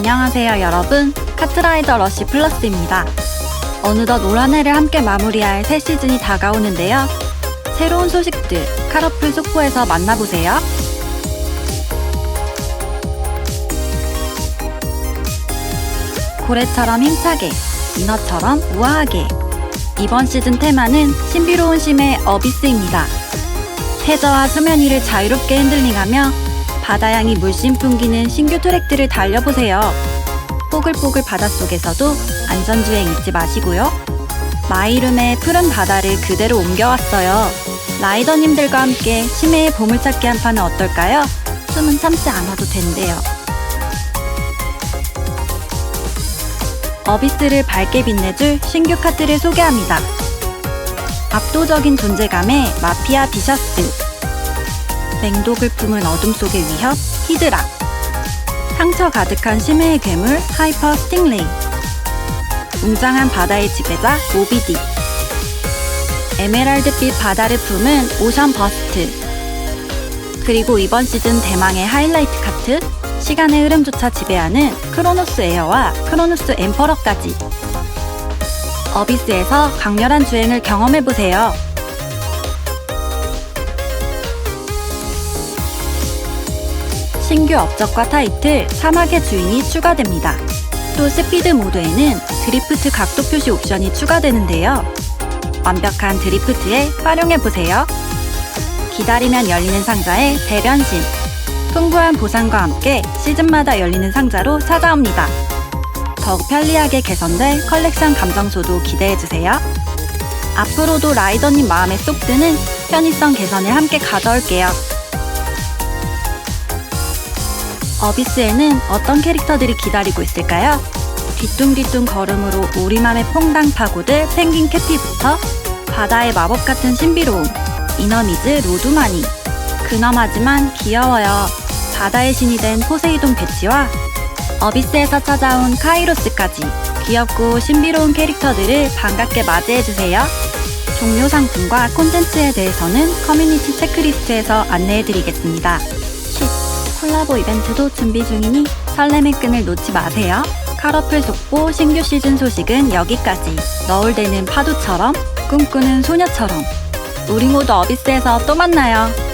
안녕하세요 여러분. 카트라이더 러쉬 플러스입니다. 어느덧 올 한해를 함께 마무리할 새 시즌이 다가오는데요. 새로운 소식들 카러플 속보에서 만나보세요. 고래처럼 힘차게 인어처럼 우아하게. 이번 시즌 테마는 신비로운 심의 어비스입니다. 해저와 수면 위를 자유롭게 핸들링하며 바다향이 물씬 풍기는 신규 트랙들을 달려보세요. 뽀글뽀글 바닷속에서도 안전주행 잊지 마시고요. 마이룸의 푸른 바다를 그대로 옮겨왔어요. 라이더님들과 함께 심해의 보물찾기 한 판은 어떨까요? 숨은 참지 않아도 된대요. 어비스를 밝게 빛내줄 신규 카트를 소개합니다. 압도적인 존재감의 마피아 비셔스 맹독을 품은 어둠 속의 위협 히드라. 상처 가득한 심해의 괴물 하이퍼 스팅레이 웅장한 바다의 지배자 모비디. 에메랄드빛 바다를 품은 오션 버스트. 그리고 이번 시즌 대망의 하이라이트 카트 시간의 흐름조차 지배하는 크로노스 에어와 크로노스 엠퍼러까지. 어비스에서 강렬한 주행을 경험해보세요. 신규 업적과 타이틀 사막의 주인이 추가됩니다. 또 스피드 모드에는 드리프트 각도 표시 옵션이 추가되는데요. 완벽한 드리프트에 활용해보세요. 기다리면 열리는 상자의 대변신. 풍부한 보상과 함께 시즌마다 열리는 상자로 찾아옵니다. 더욱 편리하게 개선될 컬렉션 감정소도 기대해주세요. 앞으로도 라이더님 마음에 쏙 드는 편의성 개선을 함께 가져올게요. 어비스에는 어떤 캐릭터들이 기다리고 있을까요? 뒤뚱뒤뚱 걸음으로 우리맘의 퐁당 파고들 펭귄 캐피부터 바다의 마법 같은 신비로움 이너미즈 로두마니 근엄하지만 귀여워요 바다의 신이 된 포세이돈 배치와 어비스에서 찾아온 카이로스까지 귀엽고 신비로운 캐릭터들을 반갑게 맞이해주세요. 종료 상품과 콘텐츠에 대해서는 커뮤니티 체크리스트에서 안내해드리겠습니다. 쉿, 콜라보 이벤트도 준비 중이니 설렘의 끈을 놓지 마세요. 카러플 속보 신규 시즌 소식은 여기까지. 너울대는 파도처럼 꿈꾸는 소녀처럼 우리 모두 어비스에서 또 만나요.